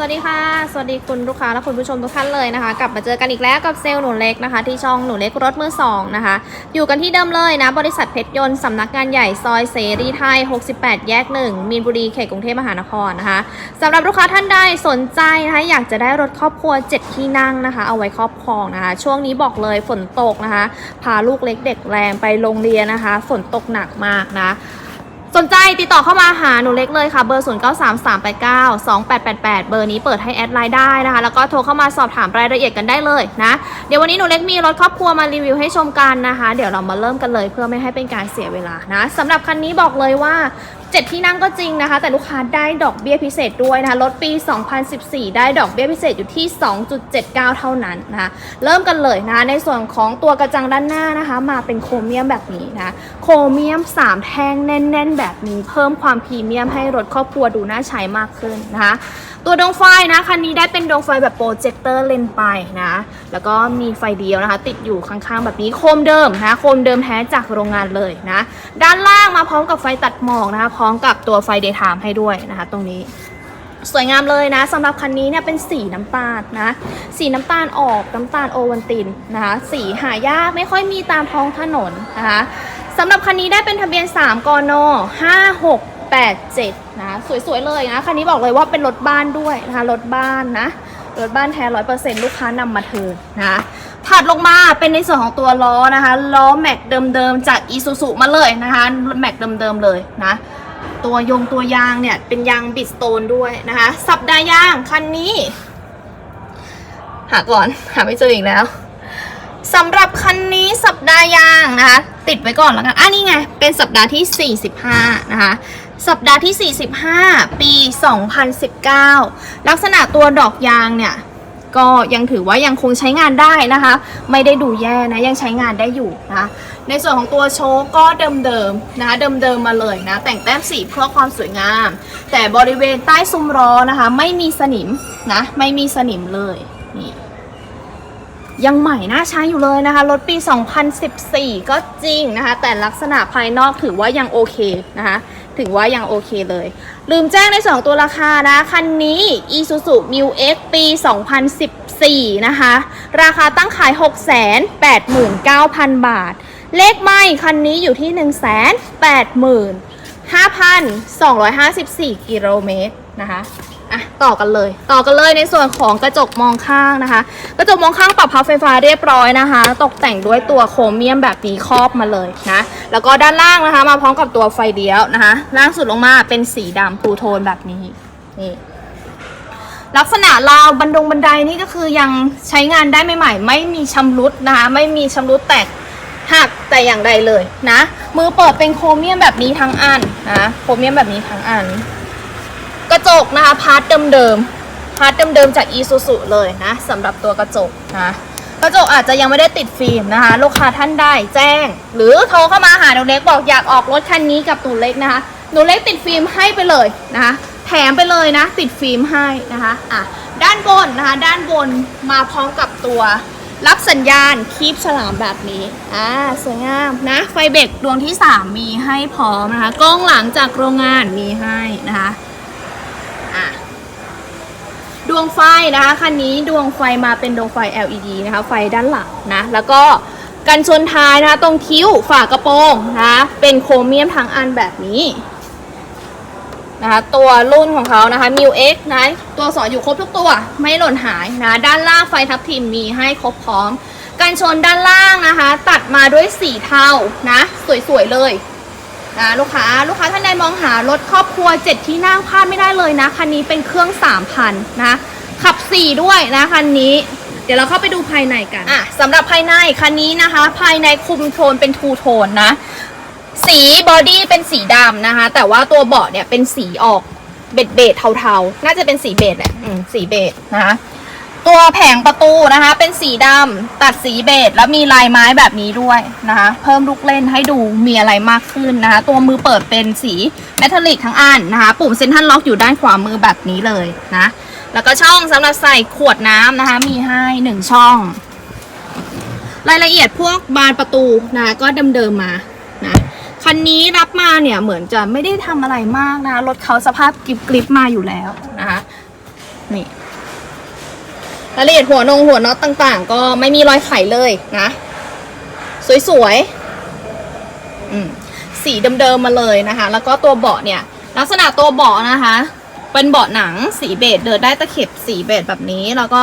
วัสดีค่ะ สวัสดีคุณลูกค้าและคุณผู้ชมทุกท่านเลยนะคะ กลับมาเจอกันอีกแล้วกับเซลล์หนูเล็กนะคะ ที่ช่องหนูเล็กรถมือสองนะคะ อยู่กันที่เดิมเลยนะ บริษัทเพชรยนต์สำนักงานใหญ่ซอยเสรีไทย 68 แยก 1 มีนบุรีเขตกรุงเทพมหานครนะคะสำหรับลูกค้าท่านใดสนใจนะคะ อยากจะได้รถครอบครัว 7 ที่นั่งนะคะ เอาไว้ครอบครองนะคะ ช่วงนี้บอกเลยฝนตกนะคะ พาลูกเล็กเด็กแรงไปโรงเรียนนะคะ ฝนตกหนักมากนะ สนใจติดต่อเข้ามาหาหนูเล็กเลยค่ะ เบอร์ 0 9 3 3 8 9 2 8 8 8 เบอร์นี้เปิดให้แอดไลน์ได้นะคะ แล้วก็โทรเข้ามาสอบถามรายละเอียดกันได้เลยนะ เดี๋ยววันนี้หนูเล็กมีรถครอบครัวมารีวิวให้ชมกันนะคะ เดี๋ยวเรามาเริ่มกันเลยเพื่อไม่ให้เป็นการเสียเวลานะสำหรับคันนี้บอกเลยว่า 7 ที่นั่งก็จริงนะคะ แต่ลูกค้าได้ดอกเบี้ยพิเศษด้วยนะคะรถปี 2014 ได้ดอกเบี้ยพิเศษอยู่ที่ 2.79 เท่านั้นนะคะเริ่มกันเลยนะคะในส่วนของตัวกระจังด้านหน้านะคะ มาเป็นโครเมียมแบบนี้นะโครเมียม 3 แท่งแน่น ๆ แบบนี้เพิ่มความพรีเมียมให้รถครอบครัวดูน่าใช้มากขึ้นนะคะตัวดวงไฟนะคันนี้ได้เป็นดวงไฟแบบโปรเจคเตอร์เลนไปนะ แล้วก็มีไฟเดียวนะคะ ติดอยู่ข้างๆ แบบนี้โคมเดิมนะโคมเดิมแท้จากโรงงานเลยนะ ด้านล่างมาพร้อมกับไฟตัดหมอกนะคะร้อมกับตัวไฟเดย์ไทม์ให้ด้วยนะคะ ตรงนี้ สวยงามเลยนะสำหรับคันนี้เนี่ยเป็นสีน้ำตาลนะ สีน้ำตาลออกน้ำตาลโอวันตินนะคะ สีหายากไม่ค่อยมีตามท้องถนนนะคะสำหรับคันนี้ได้เป็นทะเบียน 3กอน5687นะสวยๆเลยนะคันนี้บอกเลยว่าเป็นรถบ้านด้วยนะคะรถบ้านนะรถบ้านแท้ร้อยเปอร์เซ็นต์ลูกค้านำมาเทินนะถัดลงมาเป็นในส่วนของตัวล้อนะคะล้อแม็กเดิมๆจากอีซูซูมาเลยนะคะแม็กเดิมๆเลยนะ ตัวยงตัวยางเนี่ยเป็นยางบิดสโตนด้วยนะคะ สัปดาห์ยางคันนี้ หาก่อนหาไม่เจออีกแล้วสำหรับคันนี้สัปดาห์ยางนะคะ ติดไว้ก่อนแล้วกันอะนี่ไง เป็นสัปดาห์ที่ 45 นะคะ สัปดาห์ที่ 45 ปี 2019 ลักษณะตัวดอกยางเนี่ย ก็ยังถือว่ายังคงใช้งานได้นะคะ ไม่ได้ดูแย่นะ ยังใช้งานได้อยู่นะคะ ในส่วนของตัวโชว์ก็เดิมๆนะคะเดิมๆมาเลยนะ แต่งแต้มสีเพื่อความสวยงาม แต่บริเวณใต้ซุ้มล้อนะคะ ไม่มีสนิมนะไม่มีสนิมเลยนี่ยังใหม่น่าใช้อยู่เลยนะคะ รถปี 2014 ก็จริงนะคะ แต่ลักษณะภายนอกถือว่ายังโอเคนะคะ ถือว่ายังโอเคเลย ลืมแจ้งในสองตัวราคานะ คันนี้ Isuzu Mu X ปี 2014 นะคะ ราคาตั้งขาย 689,000 บาท เลขไม่คันนี้อยู่ที่ 185,254 กิโลเมตรนะคะอะต่อกันเลย ต่อกันเลยในส่วนของกระจกมองข้างนะคะ กระจกมองข้างปรับพับไฟฟ้าเรียบร้อยนะคะ ตกแต่งด้วยตัวโครเมียมแบบนี้ครอบมาเลยนะ แล้วก็ด้านล่างนะคะ มาพร้อมกับตัวไฟเลี้ยวนะคะ ล่างสุดลงมาเป็นสีดำทูโทนแบบนี้นี่ลักษณะราวบันดงบันไดนี่ก็คือยังใช้งานได้ใหม่ๆ ไม่มีชำรุดนะคะ ไม่มีชำรุดแตก หักแต่อย่างใดเลยนะ มือเปิดเป็นโครเมียมแบบนี้ทั้งอันนะ โครเมียมแบบนี้ทั้งอัน กระจกนะคะพาร์ทเดิมๆ พาร์ทเดิมๆจาก e s u s u เลยนะสำหรับตัวกระจกนะ กระจกอาจจะยังไม่ได้ติดฟิล์มนะคะ ลูกค้าท่านได้แจ้ง หรือโทรเข้ามาหาหนูเล็กบอกอยากออกรถคันนี้กับหนูเล็กนะคะ หนูเล็กติดฟิล์มให้ไปเลยนะคะแถมไปเลยนะ ติดฟิล์มให้นะคะ อะ ด้านบนนะคะ ด้านบนมาพร้อมกับตัว รับสัญญาณคีบฉลามแบบนี้ อ่า สวยงามนะ ไฟเบรกดวงที่ 3 มีให้พร้อมนะคะ กล้องหลังจากโรงงานมีให้นะคะ อะดวงไฟนะคะคันนี้ดวงไฟมาเป็นดวงไฟ LED นะคะ ไฟด้านหลังนะ แล้วก็กันชนท้ายนะคะ ตรงคิ้วฝากระโปรงนะคะ เป็นโครเมียมทั้งอันแบบนี้ นะคะ ตัวรุ่นของเขานะคะ m ิ w X นะตัวสอนอยู่ครบทุกตัวไม่หล่นหายนะ ด้านล่างไฟทับทิมมีให้ครบพร้อม กันชนด้านล่างนะคะ ตัดมาด้วยสีเทานะ สวยๆเลยนะลูกค้าลูกค้าท่านใดมองหารถครอบครัว 7 ที่นั่งพลาดไม่ได้เลยนะคันนี้เป็นเครื่อง 3,000 นะ ขับ 4 ด้วยนะคันนี้ เดี๋ยวเราเข้าไปดูภายในกันอะสำหรับภายในคันนี้นะคะ ภายในคุมโทนเป็นทูโทนนะ สีบอดี้เป็นสีดำนะคะ แต่ว่าตัวเบาะเนี่ยเป็นสีออกเบดเบดเทาๆ น่าจะเป็นสีเบดแหละอืมสีเบดนะคะตัวแผงประตูนะคะ เป็นสีดำตัดสีเบจแล้วมีลายไม้แบบนี้ด้วยนะคะ เพิ่มลูกเล่นให้ดูมีอะไรมากขึ้นนะคะ ตัวมือเปิดเป็นสีเมทัลลิกทั้งอันนะคะ ปุ่มเซ็นทรัลล็อกอยู่ด้านขวามือแบบนี้เลยนะแล้วก็ช่องสำหรับใส่ขวดน้ำนะคะ มีให้หนึ่งช่อง รายละเอียดพวกบานประตูนะก็เดิมๆมา คันนี้รับมาเนี่ยเหมือนจะไม่ได้ทำอะไรมากนะ รถเขาสภาพกริบๆมาอยู่แล้วนะคะ นี่รายละเอียดหัวนงหัวน็อตต่างๆ ก็ไม่มีรอยไขเลยนะ สวยๆอืมสีเดิมๆมาเลยนะคะ แล้วก็ตัวเบาะเนี่ย ลักษณะตัวเบาะนะคะ เป็นเบาะหนังสีเบจเดินได้ตะเข็บสีเบจแบบนี้ แล้วก็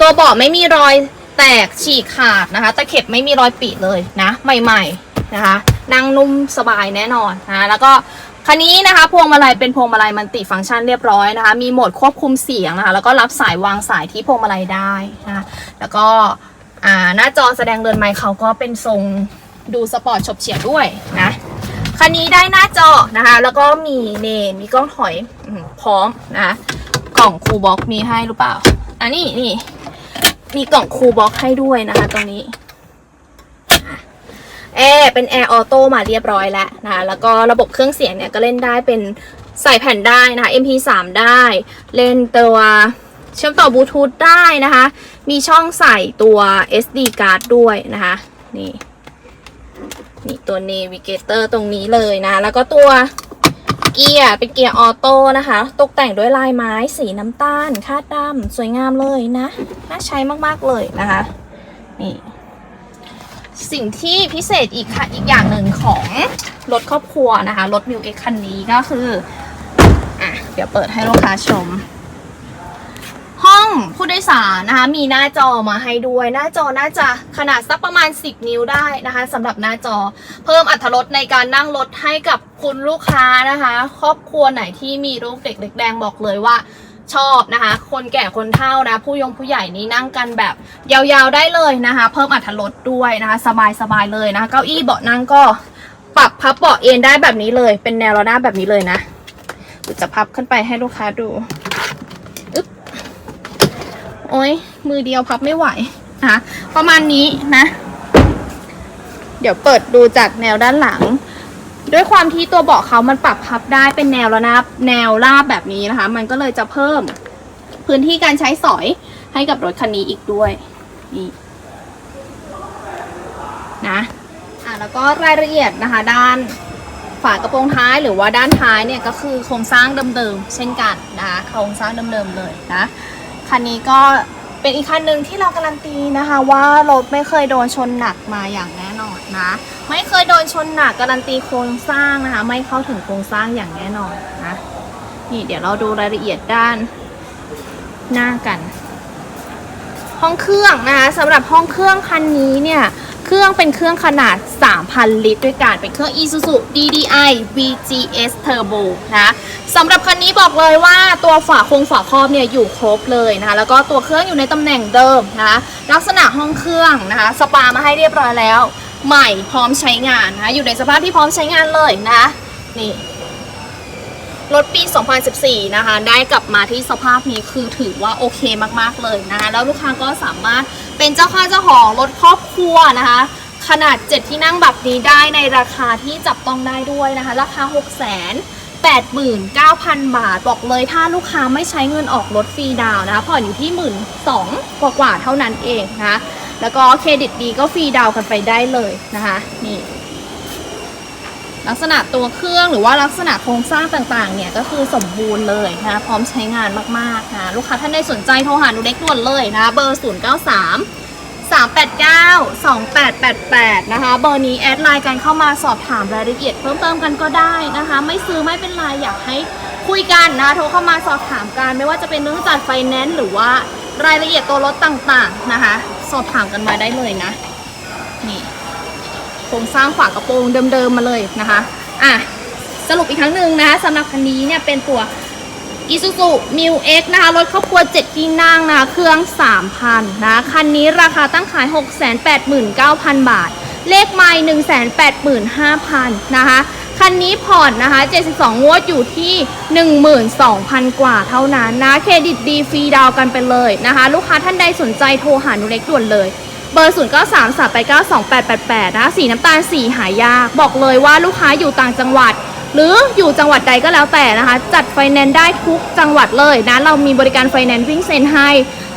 ตัวเบาะไม่มีรอยแตกฉีกขาดนะคะ ตะเข็บไม่มีรอยปีเลยนะ ใหม่ ๆ นะคะ นั่งนุ่มสบายแน่นอนนะแล้วก็คันนี้นะคะพวงมาลัยเป็นพวงมาลัยมันติฟังก์ชันเรียบร้อยนะคะ มีโหมดควบคุมเสียงนะคะ แล้วก็รับสายวางสายที่พวงมาลัยได้นะะแล้วก็หน้าจอแสดงเรือนไมค์เขาก็เป็นทรงดูสปอร์ตฉบเฉี่ยวด้วยนะคันนี้ได้หน้าจอนะคะ แล้วก็มีเนมีกล้องถอยอพร้อมนะะกล่องคูบ็อกมีให้หรือเปล่า อันนี้นี่มีกล่องคูบ็อกให้ด้วยนะคะตรงนี้ แอร์เป็นแอร์ออโต้มาเรียบร้อยแล้วนะคะแล้วก็ระบบเครื่องเสียงเนี่ยก็เล่นได้เป็นใส่แผ่นได้นะคะ MP3 ได้ เล่นตัวเชื่อมต่อบลูทูธได้นะคะ มีช่องใส่ตัว SD card ด้วยนะคะ นี่ นี่ตัว Navigator ตรงนี้เลยนะ แล้วก็ตัวเกียร์เป็นเกียร์ออโต้นะคะ ตกแต่งด้วยลายไม้สีน้ำตาล คาดดำสวยงามเลยนะ น่าใช้มากๆเลยนะคะ นี่ สิ่งที่พิเศษอีกค่ะอีกอย่างหนึ่งของรถครอบครัวนะคะรถมิวเอ็กคันนี้ก็คืออะเดี๋ยวเปิดให้ลูกค้าชม ห้องผู้โดยสารนะคะมีหน้าจอมาให้ด้วย หน้าจอน่าจะขนาดสักประมาณ 10 นิ้วได้นะคะสำหรับหน้าจอเพิ่มอัตรถรสในการนั่งรถให้กับคุณลูกค้านะคะ ครอบครัวไหนที่มีลูกเด็กเล็กแดงบอกเลยว่า ชอบนะคะ คนแก่คนเฒ่านะ ผู้ยงผู้ใหญ่นี่นั่งกันแบบยาวๆได้เลยนะคะ เพิ่มอัตรถรสด้วยนะคะ สบายๆเลยนะคะเก้าอี้เบาะนั่งก็ปรับพับเบาะเอนได้แบบนี้เลย เป็นแนวระนาบแบบนี้เลยนะจะพับขึ้นไปให้ลูกค้าดูโอ้ยมือเดียวพับไม่ไหวนะคะประมาณนี้นะ เดี๋ยวเปิดดูจากแนวด้านหลัง ด้วยความที่ตัวเบาะเขามันปรับพับได้เป็นแนวระนาบแนวราบแบบนี้นะคะ มันก็เลยจะเพิ่มพื้นที่การใช้สอยให้กับรถคันนี้อีกด้วยนี่นะอะแล้วก็รายละเอียดนะคะ ด้านฝากระโปรงท้ายหรือว่าด้านท้ายเนี่ยก็คือโครงสร้างเดิมๆเช่นกันนะคะโครงสร้างเดิมๆเลยนะคันนี้ก็เป็นอีกคันหนึ่งที่เราการันตีนะคะ ว่ารถไม่เคยโดนชนหนักมาอย่างแน่นอนนะ ไม่เคยโดนชนหนักการันตีโครงสร้างนะคะ ไม่เข้าถึงโครงสร้างอย่างแน่นอนนะนี่เดี๋ยวเราดูรายละเอียดด้านหน้ากัน ห้องเครื่องนะคะสำหรับห้องเครื่องคันนี้เนี่ยเครื่องเป็นเครื่องขนาด 3,000 ลิตร ด้วยกันเป็นเครื่อง Isuzu DDI VGS Turbo นะสำหรับคันนี้บอกเลยว่าตัวฝาคงฝาครอบเนี่ยอยู่ครบเลยนะคะแล้วก็ตัวเครื่องอยู่ในตำแหน่งเดิมนะคะลักษณะห้องเครื่องนะคะสปามาให้เรียบร้อยแล้ว ใหม่พร้อมใช้งานนะคะอยู่ในสภาพที่พร้อมใช้งานเลยนะนี่รถปี 2014 นะคะ ได้กลับมาที่สภาพนี้คือถือว่าโอเคมากๆเลยนะคะแล้วลูกค้าก็สามารถเป็นเจ้าข้าเจ้าของรถครอบครัวนะคะ ขนาด 7 ที่นั่งแบบนี้ได้ในราคาที่จับต้องได้ด้วยนะคะ ราคา 6 0 0 0 0 89,000 บาท บอกเลยถ้าลูกค้าไม่ใช้เงินออกรถฟรีดาวนะคะผ่อนอยู่ที่1 2ื่นกว่ากว่าๆเท่านั้นเองนะคะ แล้วก็เครดิตดีก็ฟรีดาวน์กันไปได้เลยนะคะนี่ลักษณะตัวเครื่องหรือว่าลักษณะโครงสร้างต่างๆ เนี่ยก็คือสมบูรณ์เลยนะพร้อมใช้งานมากๆนะลูกค้าท่านใดสนใจโทรหาหนูเล็กด่วนเลยนะเบอร์ 0 9 3 3 8 9 2 8 8 8 นะคะเบอร์นี้แอดไลน์กันเข้ามาสอบถามรายละเอียดเพิ่มเติมกันก็ได้นะคะ ไม่ซื้อไม่เป็นไรอยากให้คุยกันนะโทรเข้ามาสอบถามกันไม่ว่าจะเป็นเรื่องจัดไฟแนนซ์หรือว่ารายละเอียดตัวรถต่างๆนะคะ สอบถามกันมาได้เลยนะ นี่โครงสร้างฝากระโปรงเดิมๆมาเลยนะคะ อะ สรุปอีกครั้งหนึ่งนะคะสำหรับคันนี้เนี่ยเป็นตัว Isuzu Mu X นะคะ รถครอบครัว 7 ที่นั่งนะคะเครื่อง 3,000 นะ คันนี้ราคาตั้งขาย 689,000 บาท เลขไมล์185,000 นะคะ คันนี้ผ่อนนะคะ 72 งวดอยู่ที่ 12,000 กว่าเท่านั้นนะ เครดิตดีฟรีดาวกันไปเลยนะคะ ลูกค้าท่านใดสนใจโทรหาหนูเล็กด่วนเลย เบอร์ 0 9 3 3 8 9 2 8 8 8 นะสีน้ำตาลสีหายาก บอกเลยว่าลูกค้าอยู่ต่างจังหวัด หรืออยู่จังหวัดใดก็แล้วแต่นะคะ จัดไฟแนนซ์ได้ทุกจังหวัดเลยนะ เรามีบริการไฟแนนซ์วิ่งเซ็นให้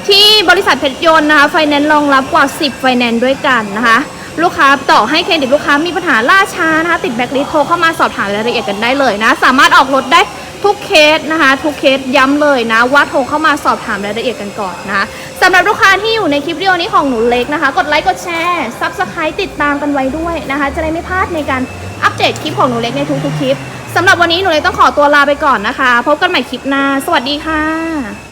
ที่บริษัทเพชรยนต์นะคะ ไฟแนนซ์รองรับกว่า 10 ไฟแนนซ์ด้วยกันนะคะ ลูกค้าต่อให้เครดิตลูกค้ามีปัญหาล่าช้านะคะ ติดแบ็คลิสต์โทรเข้ามาสอบถามรายละเอียดกันได้เลยนะ สามารถออกรถได้ทุกเคสนะคะ ทุกเคสย้ำเลยนะ ว่าโทรเข้ามาสอบถามรายละเอียดกันก่อนนะคะสำหรับลูกค้าที่อยู่ในคลิปวิดีโอนี้ของหนูเล็กนะคะ กดไลค์กดแชร์ซับสไครต์ติดตามกันไว้ด้วยนะคะ จะได้ไม่พลาดในการอัปเดตคลิปของหนูเล็กในทุกๆคลิปสำหรับวันนี้หนูเล็กต้องขอตัวลาไปก่อนนะคะ พบกันใหม่คลิปหน้า สวัสดีค่ะ